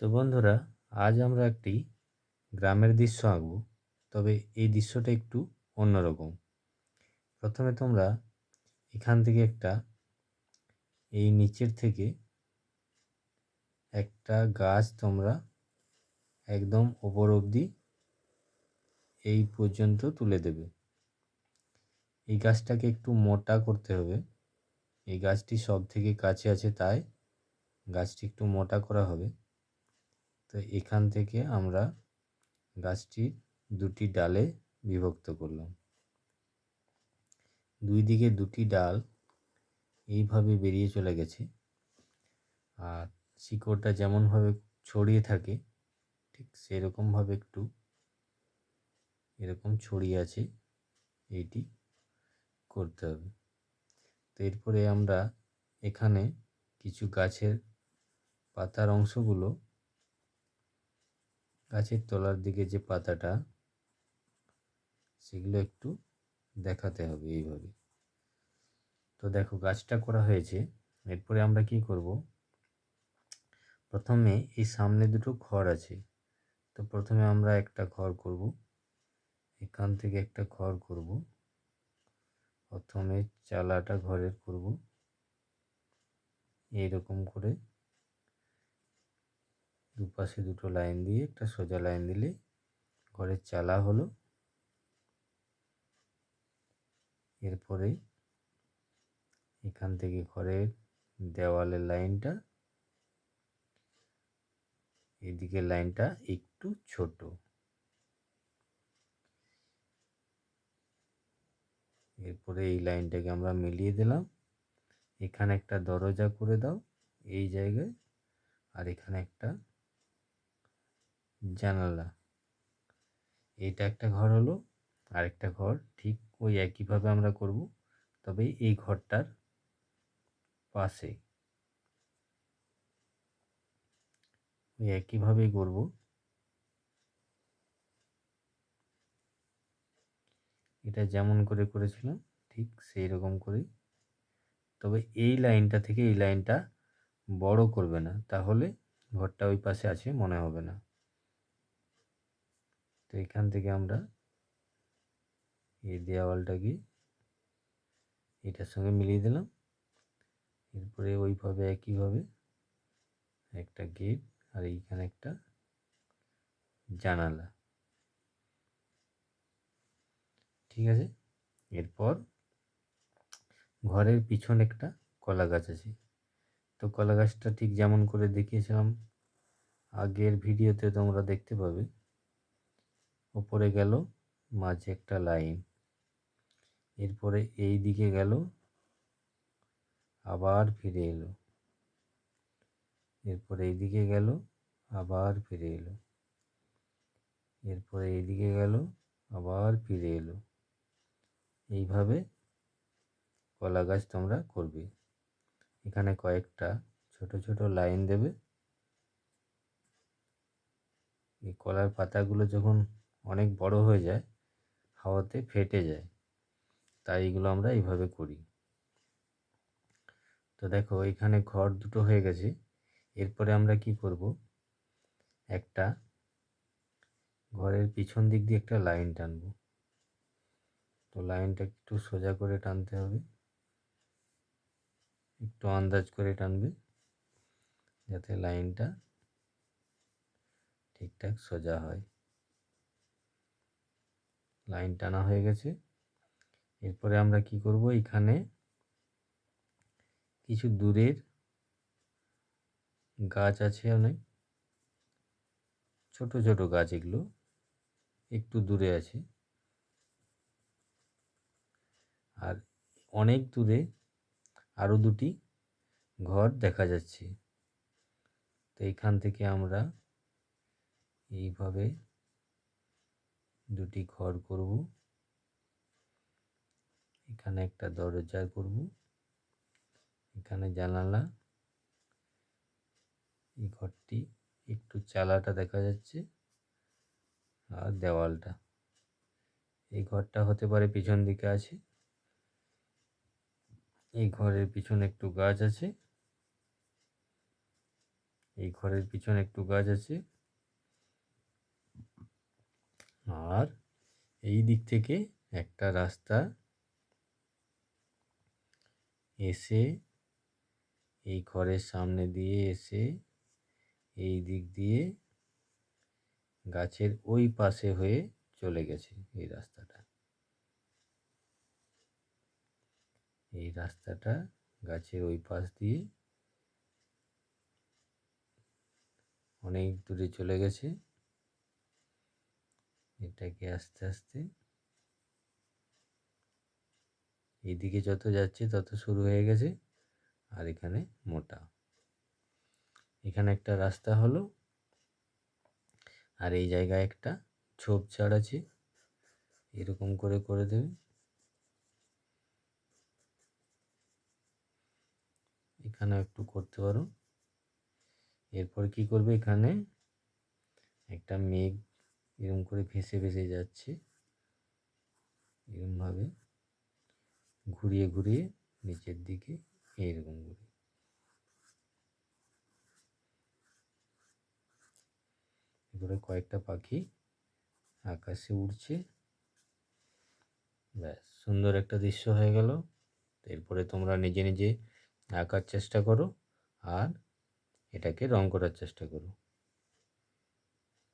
তো বন্ধুরা, আজ আমরা একটি গ্রামের দৃশ্য আঁকব, তবে এই দৃশ্যটা একটু অন্যরকম। প্রথমে তোমরা এখান থেকে একটা, এই নিচের থেকে একটা গাছ তোমরা একদম ওপর অবধি এই পর্যন্ত তুলে দেবে। এই গাছটাকে একটু মোটা করতে হবে। এই গাছটি সব থেকে কাছে আছে তাই গাছটি একটু মোটা করা হবে। তো এখান থেকে আমরা গাছটির দুটি ডালে বিভক্ত করলাম। দুই দিকে দুটি ডাল এইভাবে বেরিয়ে চলে গেছে। আর শিকড়টা যেমনভাবে ছড়িয়ে থাকে, ঠিক সেরকমভাবে একটু এরকম ছড়িয়ে আছে, এইটি করতে হবে। তো এরপরে আমরা এখানে কিছু গাছের পাতার অংশগুলো গাছের তলার দিকে যে পাতাটা, সেগুলো একটু দেখাতে হবে এইভাবে। তো দেখো, গাছটা করা হয়েছে। এরপরে আমরা কি করব? প্রথমে এই সামনে দুটো ঘর আছে। তো প্রথমে আমরা একটা ঘর করব। এখান থেকে একটা ঘর করব। প্রথমে চালাটা ঘরের করব। এইরকম করে দুপাশে দুটো লাইন দিয়ে, একটা সোজা লাইন দিলে ঘরের চালা হলো। এরপরে এখান থেকে ঘরের দেওয়ালের লাইনটা এদিকে লাইনটা একটু ছোট। এরপরে এই লাইনটাকে আমরা মিলিয়ে দিলাম। এখানে একটা দরজা করে দাও এই জায়গায়, আর এখানে একটা জানালা। এইটা একটা ঘর হলো, আরেকটা ঘর ঠিক ওই একইভাবে আমরা করব, তবে এই ঘরটার পাশে। ওই একইভাবেই করব। এটা যেমন করে করেছিলাম, ঠিক সেই রকম করে। তবে এই লাইনটা থেকে এই লাইনটা বড় করবে না, তাহলে ঘরটা ওই পাশে আছে, মনে হবে না। তো এখান থেকে আমরা এই দেওয়ালটাকে এটার সঙ্গে মিলিয়ে দিলাম। এরপরে ওইভাবে একইভাবে একটা গেট আর এইখানে একটা জানালা। ঠিক আছে? এরপর ঘরের পিছনে একটা কলা গাছ আছে। তো কলা গাছটা ঠিক যেমন করে দেখিয়েছিলাম, আগের ভিডিওতে তোমরা দেখতে পাবে। ওপরে গেল, মাঝে একটা লাইন। এরপরে এই দিকে গেল, আবার ফিরে এলো। এরপরে এইদিকে গেল, আবার ফিরে এলো। এরপরে এইদিকে গেল, আবার ফিরে এলো। এইভাবে কলা গাছ তোমরা করবে। এখানে কয়েকটা ছোট ছোট লাইন দেবে। এই কলার পাতাগুলো যখন অনেক বড় হয়ে যায়, হাওয়াতে ফেটে যায়। তাই এগুলো আমরা এইভাবে করি। তো দেখো, এখানে ঘর দুটো হয়ে গেছে। এরপরে আমরা কি করব? একটা ঘরের পিছন দিক দিয়ে একটা লাইন টানব। তো লাইনটা একটু সোজা করে টানতে হবে। একটু আন্দাজ করে টানবে, যাতে লাইনটা ঠিকঠাক সোজা হয়। লাইন টানা হয়ে গেছে। এরপরে আমরা কি করব? এখানে কিছু দূরের গাছ আছে অনেক। ছোট ছোট গাছ এগুলো একটু দূরে আছে। আর অনেক দূরে আরও দুটি ঘর দেখা যাচ্ছে। তো এইখান থেকে আমরা এইভাবে দুটি ঘর করব। এখানে একটা দরজা করব। এখানে জানালা। এই ঘরটি একটু চালাটা দেখা যাচ্ছে আর দেওয়ালটা। এই ঘরটা হতে পারে পিছন দিকে আছে। এই ঘরের পিছনে একটু গাছ আছে। এই ঘরের পিছনে একটু গাছ আছে। আর এই দিক থেকে একটা রাস্তা এসে এই ঘরের সামনে দিয়ে এসে এই দিক দিয়ে গাছের ওই পাশে হয়ে চলে গেছে এই রাস্তাটা। এই রাস্তাটা গাছের ওই পাশ দিয়ে অনেক দূরে চলে গেছে। এটাকে আস্তে আস্তে। এদিকে যত যাচ্ছে, তত শুরু হয়ে গেছে। আর এখানে মোটা। এখানে একটা রাস্তা হলো। আর এই জায়গায় একটা ঝোপঝাড় আছে। এরকম করে করে দেবে। এখানে একটু করতে পারো। এরপর কি করবে? এখানে একটা মেঘ এরকম করে ভেসে ভেসে যাচ্ছে। এরকমভাবে ঘুরিয়ে ঘুরিয়ে নিচের দিকে এইরকম করে। এবারে কয়েকটা পাখি আকাশে উড়ছে। ব্যাস, সুন্দর একটা দৃশ্য হয়ে গেল। এরপরে তোমরা নিজে নিজে আঁকার চেষ্টা করো আর এটাকে রং করার চেষ্টা করো।